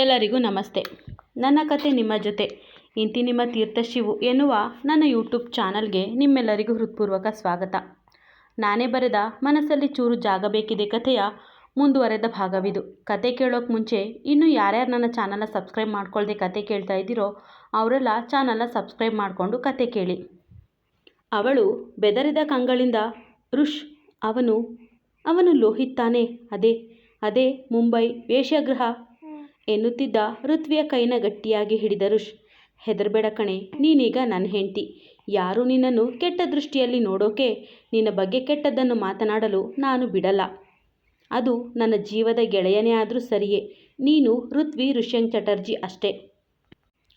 ಎಲ್ಲರಿಗೂ ನಮಸ್ತೆ. ನನ್ನ ಕತೆ ನಿಮ್ಮ ಜೊತೆ. ಇಂತಿ ನಿಮ್ಮ ತೀರ್ಥಶಿವು ಎನ್ನುವ ನನ್ನ ಯೂಟ್ಯೂಬ್ ಚಾನಲ್ಗೆ ನಿಮ್ಮೆಲ್ಲರಿಗೂ ಹೃತ್ಪೂರ್ವಕ ಸ್ವಾಗತ. ನಾನೇ ಬರೆದ ಮನಸ್ಸಲ್ಲಿ ಚೂರು ಜಾಗ ಬೇಕಿದೆ ಕಥೆಯ ಮುಂದುವರೆದ ಭಾಗವಿದು. ಕತೆ ಕೇಳೋಕೆ ಮುಂಚೆ ಇನ್ನೂ ಯಾರ್ಯಾರು ನನ್ನ ಚಾನಲ್ನ ಸಬ್ಸ್ಕ್ರೈಬ್ ಮಾಡ್ಕೊಳ್ಳದೆ ಕತೆ ಕೇಳ್ತಾ ಇದ್ದೀರೋ ಅವರೆಲ್ಲ ಚಾನಲ್ನ ಸಬ್ಸ್ಕ್ರೈಬ್ ಮಾಡಿಕೊಂಡು ಕತೆ ಕೇಳಿ. ಅವಳು ಬೆದರಿದ ಕಂಗಳಿಂದ ಋಷ್ ಅವನು ಅವನು ಲೋಹಿತ್ ತಾನೇ? ಅದೇ ಅದೇ ಮುಂಬೈ ವೇಶ್ಯಾಗೃಹ ಎನ್ನುತ್ತಿದ್ದ ಋತ್ವಿಯ ಕೈನ ಗಟ್ಟಿಯಾಗಿ ಹಿಡಿದ ಋಷ್, ಹೆದರಬೇಡ ಕಣೆ, ನೀನೀಗ ನನ್ನ ಹೆಂಡತಿ. ಯಾರು ನಿನ್ನನ್ನು ಕೆಟ್ಟ ದೃಷ್ಟಿಯಲ್ಲಿ ನೋಡೋಕೆ, ನಿನ್ನ ಬಗ್ಗೆ ಕೆಟ್ಟದ್ದನ್ನು ಮಾತನಾಡಲು ನಾನು ಬಿಡಲ್ಲ. ಅದು ನನ್ನ ಜೀವದ ಗೆಳೆಯನೇ ಆದರೂ ಸರಿಯೇ, ನೀನು ಋತ್ವಿ ಋಷ್ಯಂಗ್ ಚಟರ್ಜಿ ಅಷ್ಟೇ.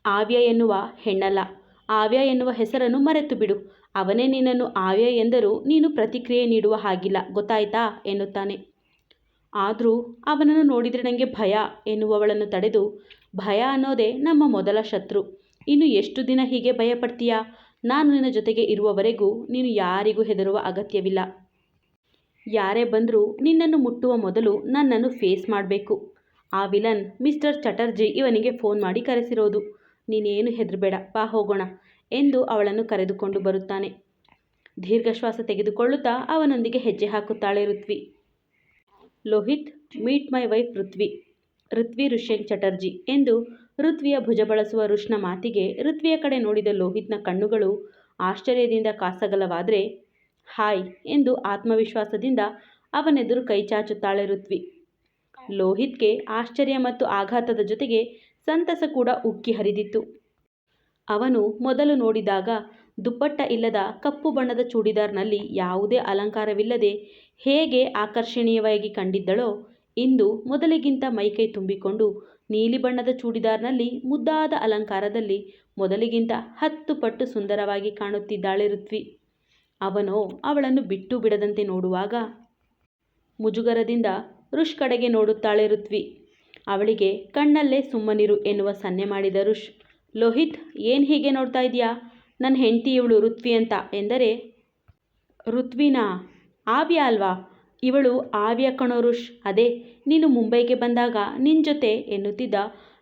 ಆವ್ಯ ಎನ್ನುವ ಹೆಣ್ಣಲ್ಲ, ಆವ್ಯ ಎನ್ನುವ ಹೆಸರನ್ನು ಮರೆತು ಬಿಡು. ಅವನೇ ನಿನ್ನನ್ನು ಆವ್ಯ ಎಂದರೂ ನೀನು ಪ್ರತಿಕ್ರಿಯೆ ನೀಡುವ ಹಾಗಿಲ್ಲ, ಗೊತ್ತಾಯ್ತಾ? ಎನ್ನುತ್ತಾನೆ. ಆದರೂ ಅವನನ್ನು ನೋಡಿದರೆ ನನಗೆ ಭಯ ಎನ್ನುವವಳನ್ನು ತಡೆದು, ಭಯ ಅನ್ನೋದೇ ನಮ್ಮ ಮೊದಲ ಶತ್ರು. ಇನ್ನು ಎಷ್ಟು ದಿನ ಹೀಗೆ ಭಯಪಡ್ತೀಯಾ? ನಾನು ನಿನ್ನ ಜೊತೆಗೆ ಇರುವವರೆಗೂ ನೀನು ಯಾರಿಗೂ ಹೆದರುವ ಅಗತ್ಯವಿಲ್ಲ. ಯಾರೇ ಬಂದರೂ ನಿನ್ನನ್ನು ಮುಟ್ಟುವ ಮೊದಲು ನನ್ನನ್ನು ಫೇಸ್ ಮಾಡಬೇಕು. ಆ ವಿಲನ್ ಮಿಸ್ಟರ್ ಚಟರ್ಜಿ ಇವನಿಗೆ ಫೋನ್ ಮಾಡಿ ಕರೆಸಿರೋದು. ನೀನೇನು ಹೆದರಬೇಡ, ಬಾ ಹೋಗೋಣ ಎಂದು ಅವಳನ್ನು ಕರೆದುಕೊಂಡು ಬರುತ್ತಾನೆ. ದೀರ್ಘಶ್ವಾಸ ತೆಗೆದುಕೊಳ್ಳುತ್ತಾ ಅವನೊಂದಿಗೆ ಹೆಜ್ಜೆ ಹಾಕುತ್ತಾಳೆ Ritvi. Lohith, meet my wife Ritvi Ritvi Rishyank Chatterjee ಎಂದು ಋತ್ವಿಯ ಭುಜ ಬಳಸುವ ಋಷ್ನ ಮಾತಿಗೆ ಋತ್ವಿಯ ಕಡೆ ನೋಡಿದ ಲೋಹಿತ್ನ ಕಣ್ಣುಗಳು ಆಶ್ಚರ್ಯದಿಂದ ಕಾಸಗಲವಾದರೆ, ಹಾಯ್ ಎಂದು ಆತ್ಮವಿಶ್ವಾಸದಿಂದ ಅವನೆದುರು ಕೈಚಾಚುತ್ತಾಳೆ ಋತ್ವಿ. ಲೋಹಿತ್ಗೆ ಆಶ್ಚರ್ಯ ಮತ್ತು ಆಘಾತದ ಜೊತೆಗೆ ಸಂತಸ ಕೂಡ ಉಕ್ಕಿ ಹರಿದಿತ್ತು. ಅವನು ಮೊದಲು ನೋಡಿದಾಗ ದುಪ್ಪಟ್ಟ ಇಲ್ಲದ ಕಪ್ಪು ಬಣ್ಣದ ಚೂಡಿದಾರ್ನಲ್ಲಿ ಯಾವುದೇ ಅಲಂಕಾರವಿಲ್ಲದೆ ಹೇಗೆ ಆಕರ್ಷಣೀಯವಾಗಿ ಕಂಡಿದ್ದಳೋ, ಇಂದು ಮೊದಲಿಗಿಂತ ಮೈಕೈ ತುಂಬಿಕೊಂಡು ನೀಲಿ ಬಣ್ಣದ ಚೂಡಿದಾರ್ನಲ್ಲಿ ಮುದ್ದಾದ ಅಲಂಕಾರದಲ್ಲಿ ಮೊದಲಿಗಿಂತ ಹತ್ತು ಪಟ್ಟು ಸುಂದರವಾಗಿ ಕಾಣುತ್ತಿದ್ದಾಳೆ ಋತ್ವಿ. ಅವನೋ ಅವಳನ್ನು ಬಿಟ್ಟು ಬಿಡದಂತೆ ನೋಡುವಾಗ ಮುಜುಗರದಿಂದ ಋಷ್ ಕಡೆಗೆ ನೋಡುತ್ತಾಳೆ ಋತ್ವಿ. ಅವಳಿಗೆ ಕಣ್ಣಲ್ಲೇ ಸುಮ್ಮನಿರು ಎನ್ನುವ ಸನ್ನೆ ಮಾಡಿದ ಋಷ್, ಲೋಹಿತ್, ಏನು ಹೀಗೆ ನೋಡ್ತಾ ಇದೆಯಾ ನನ್ನ ಹೆಂಡತಿ ಇವಳು ಋತ್ವಿ ಅಂತ ಎಂದರೆ, ಋತ್ವಿನಾ, ಆವ್ಯ ಅಲ್ವಾ? ಇವಳು ಆವ್ಯ ಕಣೋರುಷ್ ಅದೇ, ನೀನು ಮುಂಬೈಗೆ ಬಂದಾಗ ನಿನ್ನ ಜೊತೆ ಎನ್ನುತ್ತಿದ್ದ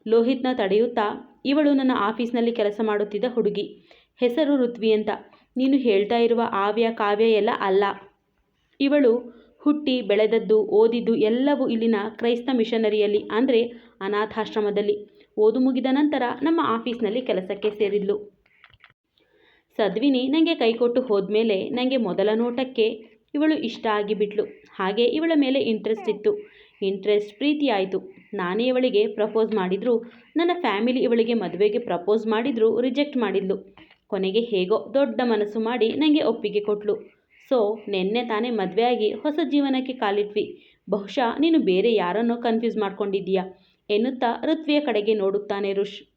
ಲೋಹಿತ್ನ ತಡೆಯುತ್ತಾ, ಇವಳು ನನ್ನ ಆಫೀಸ್ನಲ್ಲಿ ಕೆಲಸ ಮಾಡುತ್ತಿದ್ದ ಹುಡುಗಿ. ಹೆಸರು ಋತ್ವಿ ಅಂತ. ನೀನು ಹೇಳ್ತಾ ಇರುವ ಆವ್ಯ, ಕಾವ್ಯ ಎಲ್ಲ ಅಲ್ಲ. ಇವಳು ಹುಟ್ಟಿ, ಬೆಳೆದದ್ದು, ಓದಿದ್ದು ಎಲ್ಲವೂ ಇಲ್ಲಿನ ಕ್ರೈಸ್ತ ಮಿಷನರಿಯಲ್ಲಿ, ಅಂದರೆ ಅನಾಥಾಶ್ರಮದಲ್ಲಿ. ಓದು ಮುಗಿದ ನಂತರ ನಮ್ಮ ಆಫೀಸ್ನಲ್ಲಿ ಕೆಲಸಕ್ಕೆ ಸೇರಿದ್ಲು. ಸದ್ವಿನಿ ನನಗೆ ಕೈಕೊಟ್ಟು ಹೋದ್ಮೇಲೆ ನನಗೆ ಮೊದಲ ನೋಟಕ್ಕೆ ಇವಳು ಇಷ್ಟ ಆಗಿಬಿಟ್ಲು. ಹಾಗೆ ಇವಳ ಮೇಲೆ ಇಂಟ್ರೆಸ್ಟ್ ಇತ್ತು. ಇಂಟ್ರೆಸ್ಟ್ ಪ್ರೀತಿ ಆಯಿತು. ನಾನೇ ಇವಳಿಗೆ ಪ್ರಪೋಸ್ ಮಾಡಿದ್ರು. ನನ್ನ ಫ್ಯಾಮಿಲಿ ಇವಳಿಗೆ ಮದುವೆಗೆ ಪ್ರಪೋಸ್ ಮಾಡಿದ್ರು ರಿಜೆಕ್ಟ್ ಮಾಡಿದ್ಲು. ಕೊನೆಗೆ ಹೇಗೋ ದೊಡ್ಡ ಮನಸ್ಸು ಮಾಡಿ ನನಗೆ ಒಪ್ಪಿಗೆ ಕೊಟ್ಲು. ಸೊ ನಿನ್ನೆ ತಾನೇ ಮದುವೆಯಾಗಿ ಹೊಸ ಜೀವನಕ್ಕೆ ಕಾಲಿಟ್ವಿ. ಬಹುಶಃ ನೀನು ಬೇರೆ ಯಾರನ್ನೋ ಕನ್ಫ್ಯೂಸ್ ಮಾಡ್ಕೊಂಡಿದ್ದೀಯಾ ಎನ್ನುತ್ತಾ ಋತ್ವಿಯ ಕಡೆಗೆ ನೋಡುತ್ತಾನೆ ಋಷ್.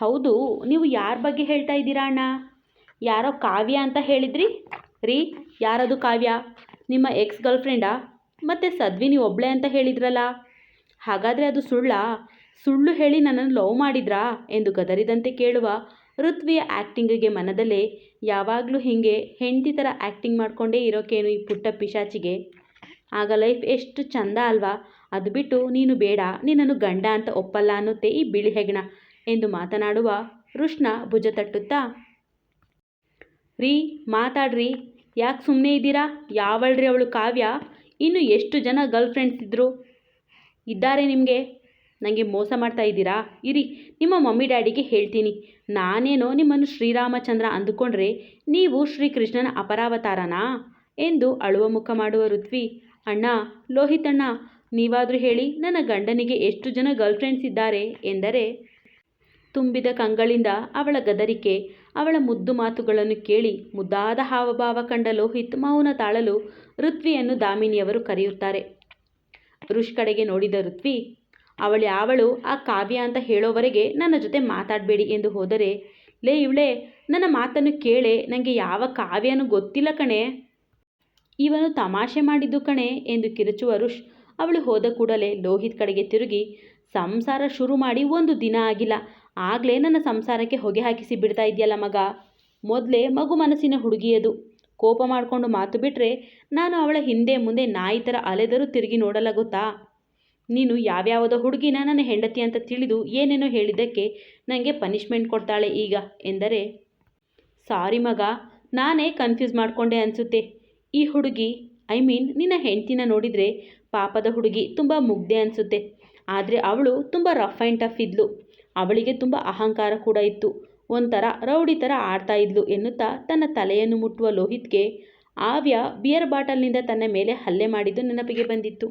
ಹೌದು, ನೀವು ಯಾರ ಬಗ್ಗೆ ಹೇಳ್ತಾ ಇದ್ದೀರಾ ಅಣ್ಣ? ಯಾರೋ ಕಾವ್ಯ ಅಂತ ಹೇಳಿದ್ರಿ? ರೀ, ಯಾರದು ಕಾವ್ಯ? ನಿಮ್ಮ ಎಕ್ಸ್ ಗರ್ಲ್ಫ್ರೆಂಡಾ ಮತ್ತು ಸದ್ವಿನಿ ಒಬ್ಳೆ ಅಂತ ಹೇಳಿದ್ರಲ್ಲ? ಹಾಗಾದರೆ ಅದು ಸುಳ್ಳಾ? ಸುಳ್ಳು ಹೇಳಿ ನನ್ನನ್ನು ಲವ್ ಮಾಡಿದ್ರಾ? ಎಂದು ಗದರಿದಂತೆ ಕೇಳುವ ಋತ್ವಿಯ ಆ್ಯಕ್ಟಿಂಗಿಗೆ ಮನದಲ್ಲೇ ಯಾವಾಗಲೂ ಹೀಗೆ ಹೆಂಡತಿ ಥರ ಆ್ಯಕ್ಟಿಂಗ್ ಮಾಡಿಕೊಂಡೇ ಇರೋಕೇನು ಈ ಪುಟ್ಟ ಪಿಶಾಚಿಗೆ? ಆಗ ಲೈಫ್ ಎಷ್ಟು ಚಂದ ಅಲ್ವಾ? ಅದು ಬಿಟ್ಟು ನೀನು ಬೇಡ, ನಿನ್ನನ್ನು ಗಂಡ ಅಂತ ಒಪ್ಪಲ್ಲ ಅನ್ನುತ್ತೆ ಈ ಬಿಳಿ ಹೆಗಣ. ಎಂದು ಮಾತನಾಡುವ ಕೃಷ್ಣ ಭುಜ ತಟ್ಟುತ್ತಾ, ರೀ, ಮಾತಾಡ್ರಿ. ಯಾಕೆ ಸುಮ್ಮನೆ ಇದ್ದೀರಾ? ಯಾವಳ್ರಿ ಅವಳು ಕಾವ್ಯ? ಇನ್ನು ಎಷ್ಟು ಜನ ಗರ್ಲ್ ಫ್ರೆಂಡ್ಸ್ ಇದ್ದರು ಇದ್ದಾರೆ ನಿಮಗೆ? ನನಗೆ ಮೋಸ ಮಾಡ್ತಾ ಇದ್ದೀರಾ? ಇರಿ, ನಿಮ್ಮ ಮಮ್ಮಿ ಡ್ಯಾಡಿಗೆ ಹೇಳ್ತೀನಿ. ನಾನೇನೋ ನಿಮ್ಮನ್ನು ಶ್ರೀರಾಮಚಂದ್ರ ಅಂದುಕೊಂಡ್ರೆ ನೀವು ಶ್ರೀಕೃಷ್ಣನ ಅಪರಾವತಾರನಾ? ಎಂದು ಅಳುವ ಮುಖ ಮಾಡುವ ಋತ್ವಿ, ಅಣ್ಣ, ಲೋಹಿತಣ್ಣ, ನೀವಾದರೂ ಹೇಳಿ ನನ್ನ ಗಂಡನಿಗೆ ಎಷ್ಟು ಜನ ಗರ್ಲ್ ಫ್ರೆಂಡ್ಸ್ ಇದ್ದಾರೆ ಎಂದರೆ ತುಂಬಿದ ಕಂಗಳಿಂದ ಅವಳ ಗದರಿಕೆ, ಅವಳ ಮುದ್ದು ಮಾತುಗಳನ್ನು ಕೇಳಿ ಮುದ್ದಾದ ಹಾವಭಾವ ಕಂಡ ಲೋಹಿತ್ ಮೌನ ತಾಳಲು ಋತ್ವಿಯನ್ನು ದಾಮಿನಿಯವರು ಕರೆಯುತ್ತಾರೆ. ಋಷ್ ಕಡೆಗೆ ನೋಡಿದ ಋತ್ವಿ, ಅವಳು ಯಾವಳು ಆ ಕಾವ್ಯ ಅಂತ ಹೇಳೋವರೆಗೆ ನನ್ನ ಜೊತೆ ಮಾತಾಡಬೇಡಿ ಎಂದು ಹೋದರೆ, ಲೇ ಇವಳೆ, ನನ್ನ ಮಾತನ್ನು ಕೇಳೆ ನನಗೆ ಯಾವ ಕಾವ್ಯನೂ ಗೊತ್ತಿಲ್ಲ ಕಣೆ. ಇವನು ತಮಾಷೆ ಮಾಡಿದ್ದು ಕಣೆ ಎಂದು ಕಿರುಚುವ ಋಷ್ ಅವಳು ಹೋದ ಕೂಡಲೇ ಲೋಹಿತ್ ಕಡೆಗೆ ತಿರುಗಿ, ಸಂಸಾರ ಶುರು ಮಾಡಿ ಒಂದು ದಿನ ಆಗಿಲ್ಲ ಆಗಲೇ ನನ್ನ ಸಂಸಾರಕ್ಕೆ ಹೊಗೆ ಹಾಕಿಸಿ ಬಿಡ್ತಾ ಇದೆಯಲ್ಲ ಮಗ. ಮೊದಲೇ ಮಗು ಮನಸ್ಸಿನ ಹುಡುಗಿಯದು. ಕೋಪ ಮಾಡಿಕೊಂಡು ಮಾತು ಬಿಟ್ಟರೆ ನಾನು ಅವಳ ಹಿಂದೆ ಮುಂದೆ ನಾಯಿ ಥರ ಅಲೆದರೂ ತಿರುಗಿ ನೋಡಲ್ಲ ನೀನು ಯಾವ್ಯಾವುದೋ ಹುಡುಗಿನ ನನ್ನ ಹೆಂಡತಿ ಅಂತ ತಿಳಿದು ಏನೇನೋ ಹೇಳಿದ್ದಕ್ಕೆ ನನಗೆ ಪನಿಷ್ಮೆಂಟ್ ಕೊಡ್ತಾಳೆ ಈಗ ಎಂದರೆ, ಸಾರಿ ಮಗ, ನಾನೇ ಕನ್ಫ್ಯೂಸ್ ಮಾಡಿಕೊಂಡೆ ಅನಿಸುತ್ತೆ. ಈ ಹುಡುಗಿ ಐ ಮೀನ್ ನಿನ್ನ ಹೆಂಡ್ತಿನ ನೋಡಿದರೆ ಪಾಪದ ಹುಡುಗಿ ತುಂಬ ಮುಗ್ಧೆ ಅನಿಸುತ್ತೆ. ಆದರೆ ಅವಳು ತುಂಬ ರಫ್ ಆ್ಯಂಡ್ ಟಫ್ ಇದ್ಲು. ಅವಳಿಗೆ ತುಂಬ ಅಹಂಕಾರ ಕೂಡ ಇತ್ತು. ಒಂಥರ ರೌಡಿ ಥರ ಆಡ್ತಾ ಇದ್ಲು ಎನ್ನುತ್ತಾ ತನ್ನ ತಲೆಯನ್ನು ಮುಟ್ಟುವ ಲೋಹಿತ್ಗೆ ಆವ್ಯ ಬಿಯರ್ ಬಾಟಲ್ನಿಂದ ತನ್ನ ಮೇಲೆ ಹಲ್ಲೆ ಮಾಡಿದ್ದು ನೆನಪಿಗೆ ಬಂದಿತ್ತು.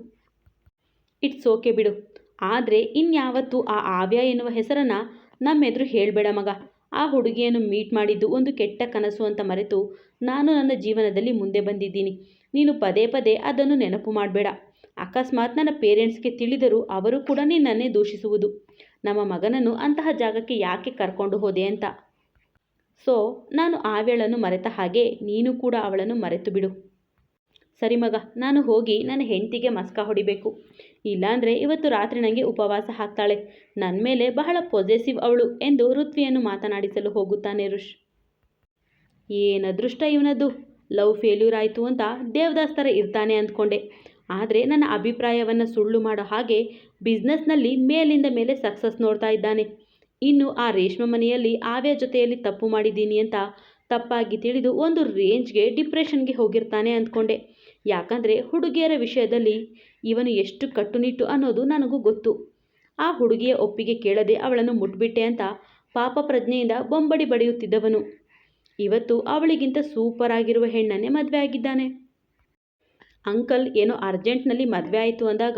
ಇಟ್ಸ್ ಓಕೆ ಬಿಡು. ಆದರೆ ಇನ್ಯಾವತ್ತು ಆ ಆವ್ಯ ಎನ್ನುವ ಹೆಸರನ್ನು ನಮ್ಮೆದುರು ಹೇಳಬೇಡ ಮಗ. ಆ ಹುಡುಗಿಯನ್ನು ಮೀಟ್ ಮಾಡಿದ್ದು ಒಂದು ಕೆಟ್ಟ ಕನಸು ಅಂತ ಮರೆತು ನಾನು ನನ್ನ ಜೀವನದಲ್ಲಿ ಮುಂದೆ ಬಂದಿದ್ದೀನಿ. ನೀನು ಪದೇ ಪದೇ ಅದನ್ನು ನೆನಪು ಮಾಡಬೇಡ. ಅಕಸ್ಮಾತ್ ನನ್ನ ಪೇರೆಂಟ್ಸ್ಗೆ ತಿಳಿದರೂ ಅವರು ಕೂಡ ನಿನ್ನನ್ನೇ ದೂಷಿಸುವುದು. ನಮ್ಮ ಮಗನನ್ನು ಅಂತಹ ಜಾಗಕ್ಕೆ ಯಾಕೆ ಕರ್ಕೊಂಡು ಹೋದೆ ಅಂತ? ಸೊ, ನಾನು ಆವ್ಯಳನ್ನು ಮರೆತ ಹಾಗೆ ನೀನು ಕೂಡ ಅವಳನ್ನು ಮರೆತು ಬಿಡು. ಸರಿ ಮಗ, ನಾನು ಹೋಗಿ ನನ್ನ ಹೆಂಡತಿಗೆ ಮಸ್ಕ ಹೊಡಿಬೇಕು. ಇಲ್ಲಾಂದರೆ ಇವತ್ತು ರಾತ್ರಿ ನನಗೆ ಉಪವಾಸ ಹಾಕ್ತಾಳೆ. ನನ್ನ ಮೇಲೆ ಬಹಳ ಪೊಸೆಸಿವ್ ಅವಳು ಎಂದು ಋತ್ವಿಯನ್ನು ಮಾತನಾಡಿಸಲು ಹೋಗುತ್ತಾನೆ ಋಷ್. ಏನು ಅದೃಷ್ಟ ಇವನದ್ದು ಲವ್ ಫೇಲ್ಯೂರ್ ಆಯಿತು ಅಂತ ದೇವದಾಸ್ ಥರ ಇರ್ತಾನೆ ಅಂದ್ಕೊಂಡೆ. ಆದರೆ ನನ್ನ ಅಭಿಪ್ರಾಯವನ್ನು ಸುಳ್ಳು ಮಾಡೋ ಹಾಗೆ ಬಿಸ್ನೆಸ್ನಲ್ಲಿ ಮೇಲಿಂದ ಮೇಲೆ ಸಕ್ಸಸ್ ನೋಡ್ತಾ ಇದ್ದಾನೆ. ಇನ್ನು ಆ ರೇಷ್ಮೆ ಮನೆಯಲ್ಲಿ ಆವ್ಯ ಜೊತೆಯಲ್ಲಿ ತಪ್ಪು ಮಾಡಿದ್ದೀನಿ ಅಂತ ತಪ್ಪಾಗಿ ತಿಳಿದು ಒಂದು ರೇಂಜ್ಗೆ ಡಿಪ್ರೆಷನ್ಗೆ ಹೋಗಿರ್ತಾನೆ ಅಂದ್ಕೊಂಡೆ. ಯಾಕಂದರೆ ಹುಡುಗಿಯರ ವಿಷಯದಲ್ಲಿ ಇವನು ಎಷ್ಟು ಕಟ್ಟುನಿಟ್ಟು ಅನ್ನೋದು ನನಗೂ ಗೊತ್ತು. ಆ ಹುಡುಗಿಯ ಒಪ್ಪಿಗೆ ಕೇಳದೆ ಅವಳನ್ನು ಮುಟ್ಬಿಟ್ಟೆ ಅಂತ ಪಾಪ ಪ್ರಜ್ಞೆಯಿಂದ ಬೊಂಬಡಿ ಬಡಿಯುತ್ತಿದ್ದವನು. ಇವತ್ತು ಅವಳಿಗಿಂತ ಸೂಪರ್ ಆಗಿರುವ ಹೆಣ್ಣನ್ನೇ ಮದುವೆ ಆಗಿದ್ದಾನೆ. ಅಂಕಲ್ ಏನೋ ಅರ್ಜೆಂಟ್ನಲ್ಲಿ ಮದುವೆ ಆಯಿತು ಅಂದಾಗ